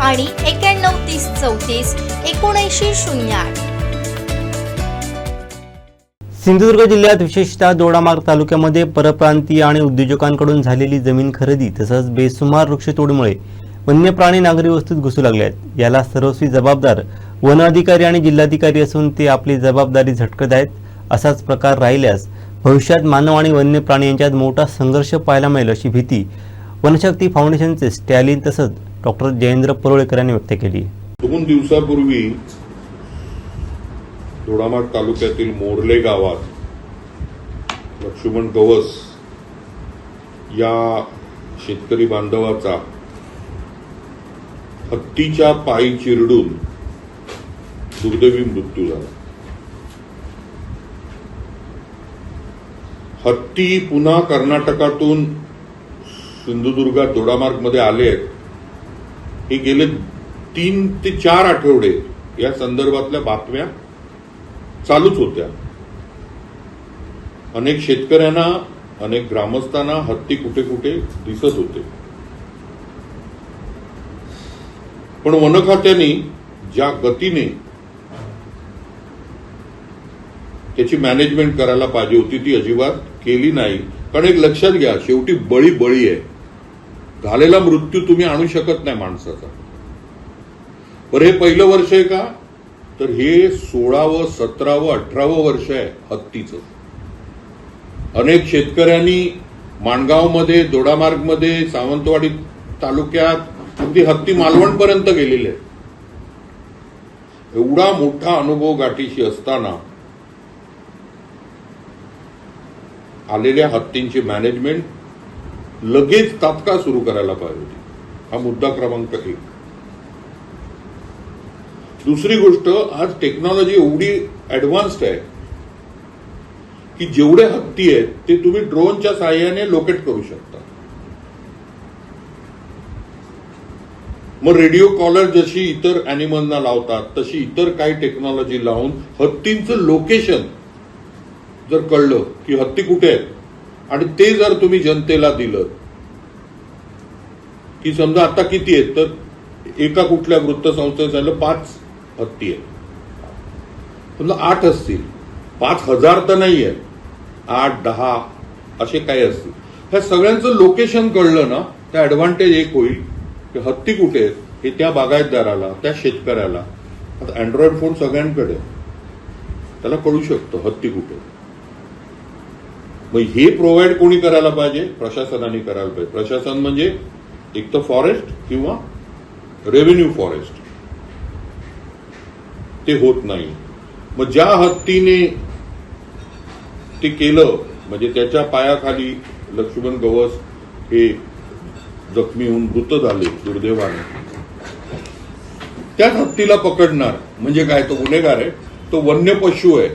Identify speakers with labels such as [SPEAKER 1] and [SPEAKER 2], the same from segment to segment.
[SPEAKER 1] आणि एक्याण्णव तीस चौतीस एकोणऐंशी शून्य आठ.
[SPEAKER 2] सिंधुदुर्ग जिल्ह्यात विशेषतः दोडामार्ग तालुक्यामध्ये परप्रांतीय आणि उद्योजकांकडून झालेली जमीन खरेदी तसंच बेसुमार वृक्षतोडीमुळे वन्य प्राणी नागरी वस्तीत घुसू लागले आहेत. याला सर्वस्वी जबाबदार वन अधिकारी आणि जिल्हाधिकारी असून ते आपली जबाबदारी झटकत आहेत. असाच प्रकार राहिल्यास भविष्यात मानव आणि वन्य प्राणी यांच्यात मोठा संघर्ष पाहायला मिळेल अशी भीती वनशक्ती फाउंडेशनचे स्टॅलिन तसंच डॉक्टर जयेंद्र परोळेकर यांनी व्यक्त केली.
[SPEAKER 3] दोन दिवसापूर्वी दोडामार्ग तालुक्यातील मोरले गावात लक्ष्मण गवस या शेतकरी बांधवाचा हत्तीच्या पायी चिरडून दुर्दैवी मृत्यू झाला. हत्ती पुन्हा कर्नाटकातून सिंधुदुर्गात दोडामार्गमध्ये आले आहेत हे गेले तीन ते चार आठवडे या संदर्भातल्या बातम्या चालूच होत्या. अनेक शेतकऱ्यांना अनेक ग्रामस्थांना हत्ती कुठे कुठे दिसत होते. पण वन खात्याने ज्या गतीने त्याची मॅनेजमेंट करायला पाहिजे होती ती अजिबात केली नाही. कारण एक लक्षात घ्या शेवटी बळी बळी आहे. झालेला मृत्यू तुम्ही आणू शकत नाही माणसाचा. बरं हे पहिलं वर्ष आहे का? तर हे सोळावं सतरावं अठरावं वर्ष आहे हत्तीचं. अनेक शेतकऱ्यांनी माणगावमध्ये दोडामार्गमध्ये सावंतवाडी तालुक्यात अगदी हत्ती मालवणपर्यंत गेलेले आहे एवढा मोठा अनुभव गाठीशी असताना आलेल्या हत्तींची मॅनेजमेंट लगेच तात्काळ सुरू करायला पाहिजे हा मुद्दा क्रमांक एक. दुसरी गोष्ट आज टेक्नॉलॉजी एवढी ऍडव्हान्स्ड आहे की जेवढे हत्ती आहेत ते तुम्ही ड्रोनच्या सहाय्याने लोकेट करू शकता. मग रेडिओ कॉलर जशी इतर अॅनिमलना लावतात तशी इतर काही टेक्नॉलॉजी लावून हत्तींचं लोकेशन जर कळलं की हत्ती कुठे आहेत आणि ते जर तुम्ही जनतेला दिलं की समजा आता किती आहेत तर एका कुठल्या वृत्तसंस्थेत झालं पाच हत्ती आहेत. समजा आठ असतील. पाच हजार तर नाही आहेत. आठ दहा असे काही असतील. ह्या सगळ्यांचं लोकेशन कळलं ना त्या ऍडव्हान्टेज एक होईल की हत्ती कुठे आहेत हे त्या बागायतदाराला त्या शेतकऱ्याला. आता अँड्रॉइड फोन सगळ्यांकडे. त्याला कळू शकतं हत्ती कुठे आहे. मग हे प्रोव्हाइड कोणी करायला पाहिजे? प्रशासनाने करायला पाहिजे. प्रशासन म्हणजे एक तर फॉरेस्ट किंवा रेव्हेन्यू फॉरेस्ट ते होत नाही. मग ज्या हत्तीने ते केलं म्हणजे त्याच्या पायाखाली लक्ष्मण गवस हे जखमी होऊन मृत झाले दुर्दैवाने. त्याच हत्तीला पकडणार म्हणजे काय? तो गुन्हेगार आहे. तो वन्य पशु आहे.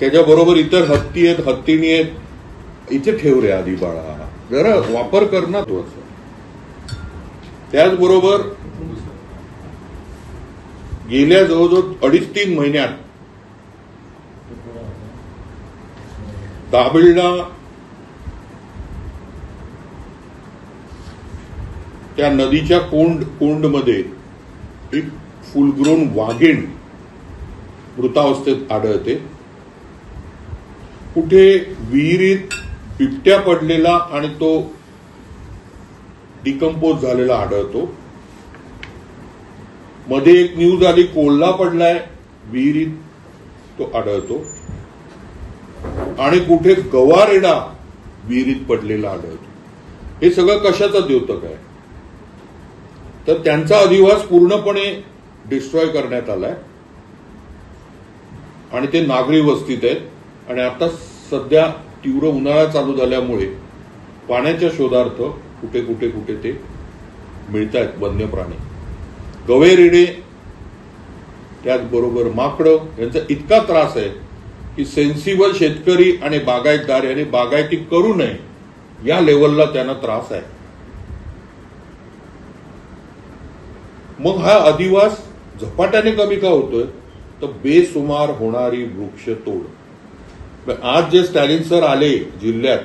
[SPEAKER 3] त्याच्याबरोबर इतर हत्ती आहेत हत्तीनी आहेत. इथे ठेव रे आधी बाळा. जरा वापर कर ना तो त्याचबरोबर गेल्या जवळजवळ अडीच तीन महिन्यात दाबिळला त्या नदीच्या कोंड कोंडमध्ये एक फुलग्रोन वाघीण मृतावस्थेत आढळते. कुठे विहिरीत बिबट्या पडलेला आणि तो डिकम्पोज झालेला आढळतो. मध्ये एक न्यूज आली कोल्हा पडलाय विहिरीत तो आढळतो. आणि कुठे गवारेडा विहिरीत पडलेला आढळतो. हे सगळं कशाचं द्योतक आहे? तर त्यांचा अधिवास पूर्णपणे डिस्ट्रॉय करण्यात आलाय. आणि ते नागरी वस्तीत आहेत. आणि आता सध्या तीव्र उन्हाळा चालू झाल्यामुळे पाण्याच्या शोधार्थ कुठे कुठे कुठे ते मिळत आहेत वन्य प्राणी गवेरिडे त्याचबरोबर माकडं यांचा इतका त्रास आहे की सेन्सिबल शेतकरी आणि बागायतदार यांनी बागायती करू नये या लेवलला त्यांना त्रास आहे. मग हा अधिवास झपाट्याने कमी का होतोय? तर बेसुमार होणारी वृक्षतोड आज जे स्टॅलिन सर आले जिल्ह्यात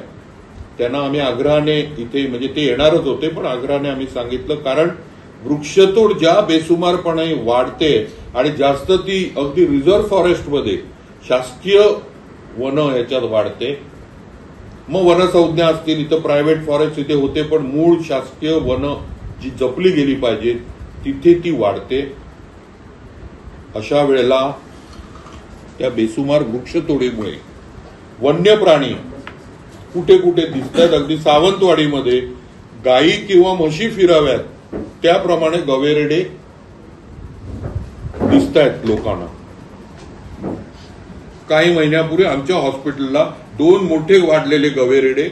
[SPEAKER 3] त्यांना आम्ही आग्रहाने इथे म्हणजे ते येणारच होते पण आग्रहाने आम्ही सांगितलं कारण वृक्षतोड ज्या बेसुमारपणे वाढते आणि जास्त ती अगदी रिझर्व्ह फॉरेस्टमध्ये शासकीय वन ह्याच्यात वाढते. मग वनसंज्ञा असतील इथं प्रायव्हेट फॉरेस्ट इथे होते पण मूळ शासकीय वन जी जपली गेली पाहिजे तिथे ती वाढते. अशा वेळेला त्या बेसुमार वृक्षतोडीमुळे वन्य प्राणी कुठे कुठे दिसत आहेत अगदी सावंतवाडीमध्ये गायी किंवा म्हशी फिराव्यात. त्याप्रमाणे गवेरेडे दिसत आहेत लोकांना. काही महिन्यापूर्वी आमच्या हॉस्पिटलला दोन मोठे वाढलेले गवेरेडे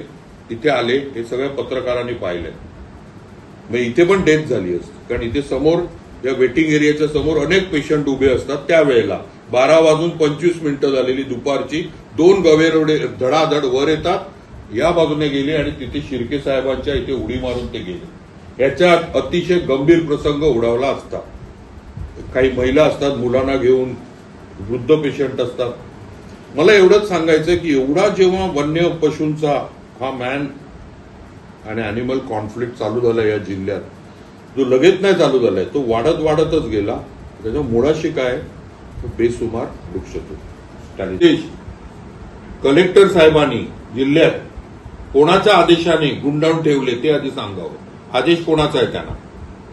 [SPEAKER 3] इथे आले. हे सगळ्या पत्रकारांनी पाहिले मग इथे पण डेथ झाली असते. कारण इथे समोर या वेटिंग एरियाच्या समोर अनेक पेशंट उभे असतात त्यावेळेला. बारा वाजून पंचवीस मिनिटं झालेली दुपारची. दोन गवेरोडे धडाधड वर येतात. या बाजूने गेले आणि तिथे शिर्के साहेबांच्या इथे उडी मारून ते गेले. याच्यात अतिशय गंभीर प्रसंग उडावला असता. काही महिला असतात मुलांना घेऊन वृद्ध पेशंट असतात. मला एवढंच सांगायचं की एवढा जेव्हा वन्य पशूंचा हा मॅन आणि अॅनिमल कॉन्फ्लिक्ट चालू झाला या जिल्ह्यात जो लगेच नाही चालू झालाय तो वाढत वाढतच गेला. त्याच्या मुळाशी काय? बेसुमार वृक्षतो कलेक्टर साहेबांनी जिल्ह्यात कोणाच्या आदेशाने गुंडाळून ठेवले ते आधी सांगावं. आदेश कोणाचा आहे त्यांना?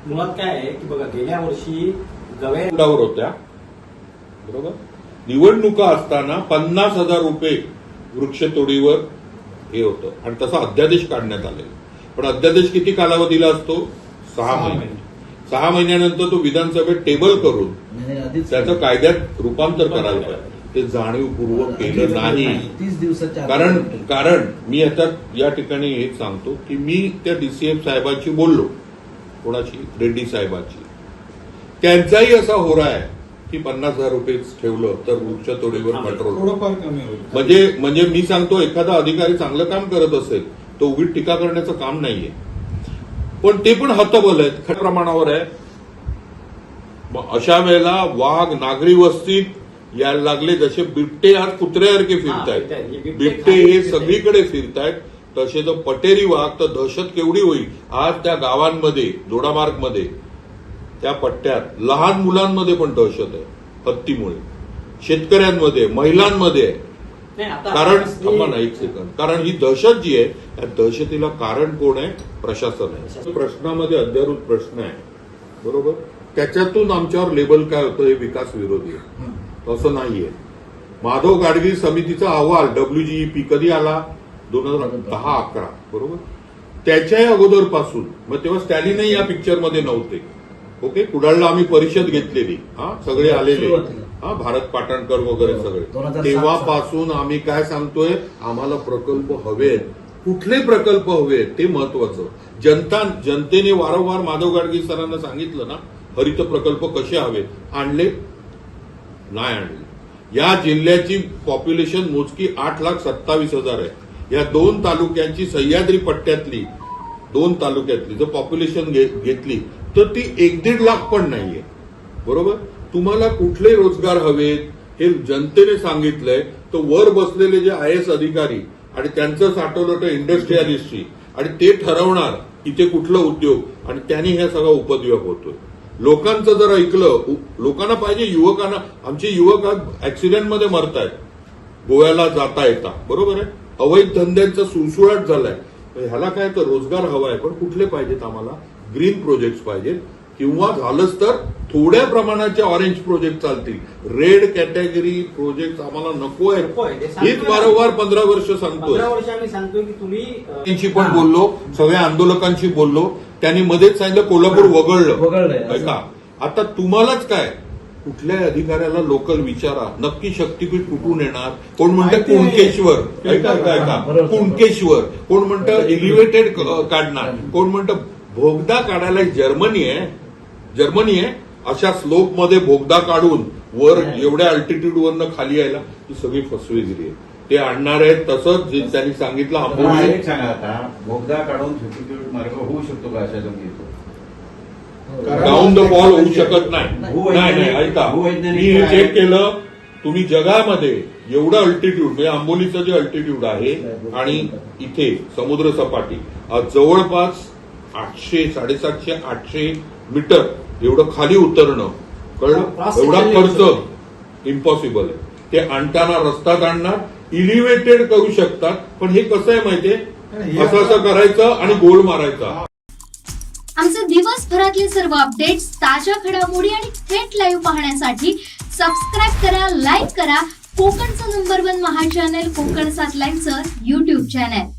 [SPEAKER 4] मुळात काय आहे की बघा गेल्या वर्षी गवे
[SPEAKER 3] होत्या. बरोबर? निवडणुका असताना पन्नास हजार रुपये वृक्षतोडीवर हे होतं. आणि तसा अध्यादेश काढण्यात आले पण अध्यादेश किती कालावधीला असतो? सहा महिने. सहा महिन्यानंतर तो विधानसभेत टेबल करून त्याचं कायद्यात रूपांतर करायला पाहिजे. ते जाणीवपूर्वक केलं नाही.
[SPEAKER 5] तीस दिवसाच्या
[SPEAKER 3] कारण. कारण मी आता या ठिकाणी हेच सांगतो की मी त्या डीसीएफ साहेबांशी बोललो. कोणाची रेड्डी साहेबांची त्यांचाही असा होरा आहे की पन्नास हजार रुपये ठेवलं तर वृक्षतोडीवर कंट्रोल
[SPEAKER 4] थोडंफार कमी होईल.
[SPEAKER 3] म्हणजे म्हणजे मी सांगतो एखादा अधिकारी चांगलं काम करत असेल तर उगीच टीका करण्याचं काम नाहीये. पण ते पण हतबल आहेत खऱ्या प्रमाणावर आहे. मग अशा वेळेला वाघ नागरी वस्तीत यायला लागले जसे बिबटे आज कुत्र्यासारखे
[SPEAKER 4] फिरतायत. बिबटे
[SPEAKER 3] हे. सगळीकडे फिरतायत. तसे तर पटेरी वाघ तर दहशत केवढी होईल? आज त्या गावांमध्ये दोडामार्गमध्ये त्या पट्ट्यात लहान मुलांमध्ये पण दहशत आहे हत्तीमुळे. शेतकऱ्यांमध्ये महिलांमध्ये. कारण थांबा ना एक सेकंद कारण ही दहशत जी आहे त्या दहशतीला कारण कोण आहे? प्रशासन आहे. प्रश्नामध्ये अद्यारूत प्रश्न आहे. बरोबर? त्याच्यातून आमच्यावर लेबल काय होतं हे विकास विरोधी आहे. असं नाहीये. माधव गाडगीळ समितीचा अहवाल डब्ल्यूजीईपी कधी आला? दोन हजार दहा अकरा. बरोबर? त्याच्याही अगोदरपासून मग तेव्हा स्टॅलिनही या पिक्चरमध्ये नव्हते. ओके? कुडाळला आम्ही परिषद घेतलेली. हा? सगळे आलेले. हा? भारत पाटणकर वगैरे सगळे. तेव्हापासून आम्ही काय सांगतोय? आम्हाला प्रकल्प हवेत कुठले प्रकल्प हवेत ते महत्वाचं जनता जनतेने वारंवार माधव गाडगे सरांना सांगितलं ना हरित प्रकल्प कसे हवेत आणले? नाही आणले. या जिल्ह्याची पॉप्युलेशन मोजकी आठ लाख सत्तावीस हजार आहे. या दोन तालुक्यांची सह्याद्री पट्ट्यातली दोन तालुक्यातली जर पॉप्युलेशन घेतली तर ती एक दीड लाख पण नाहीये. बरोबर? तुम्हाला कुठले रोजगार हवेत? हे जनतेने सांगितलंय. तर वर बसलेले जे आय एस अधिकारी आणि त्यांचं साठवलं इंडस्ट्रियालिस्टशी आणि ते ठरवणार इथे कुठलं उद्योग आणि त्यांनी हे सगळा उपद्योग होतोय. लोकांचं जर ऐकलं लोकांना पाहिजे युवकांना आमचे युवक आज ऍक्सिडेंटमध्ये मरतायत. गोव्याला जाता येता. बरोबर आहे? अवैध धंद्यांचा सुळसुळाट झालाय. ह्याला काय तर रोजगार हवा आहे पण कुठले पाहिजेत आम्हाला? ग्रीन प्रोजेक्ट पाहिजेत. किंवा झालंच तर थोड्या प्रमाणाचे ऑरेंज प्रोजेक्ट चालतील. रेड कॅटेगरी प्रोजेक्ट आम्हाला नको
[SPEAKER 4] आहे,
[SPEAKER 3] हीच. वारंवार पंधरा वर्ष सांगतोय.
[SPEAKER 4] पंधरा वर्ष आम्ही सांगतोय की तुम्ही
[SPEAKER 3] पण बोललो सगळ्या आंदोलकांशी बोललो. त्यांनी मध्येच सांगितलं कोल्हापूर वगळलं.
[SPEAKER 5] वगळलंय.
[SPEAKER 3] ऐका आता तुम्हालाच काय? कुठल्याही अधिकाऱ्याला लोकल विचारा. नक्की शक्तीपीठ कुठून येणार? कोण म्हणतं. कुणकेश्वर? ऐका. कुणकेश्वर. कोण म्हणतं एलिव्हेटेड काढणार? कोण म्हणतं भोगदा काढायला जर्मनी आहे. जर्मनी आहे. अशा स्लोपमध्ये भोगदा काढून वर एवढ्या अल्टिट्यूड वरनं खाली यायला ही सगळी फसवेगिरी आहे ते आणणार आहेत तसंच जे त्यांनी सांगितलं आंबोली.
[SPEAKER 6] एक सांगा आता बोगदा काढून मार्ग होऊ शकतो का अशा
[SPEAKER 3] डाऊन द बॉल होऊ शकत नाही. नाही नाही ऐका. मी हे? चेक केलं. तुम्ही जगामध्ये एवढं अल्टिट्यूड म्हणजे आंबोलीचं जे अल्टिट्यूड आहे आणि इथे समुद्र सपाटी जवळपास आठशे साडेसातशे आठशे मीटर एवढं खाली उतरणं कळलं? एवढा खर्च इम्पॉसिबल आहे ते आणताना रस्ता आणणार इलिव्हेटेड करू शकतात. पण हे कसं आहे माहितीये? असं असं करायचं आणि गोल मारायचा.
[SPEAKER 1] आमचे दिवसभरातले सर्व अपडेट्स ताज्या घडामोडी आणि थेट लाईव्ह पाहण्यासाठी सबस्क्राईब करा लाईक करा. कोकणचं number one Maha channel Kokan सात लाईव्हचं युट्यूब चॅनल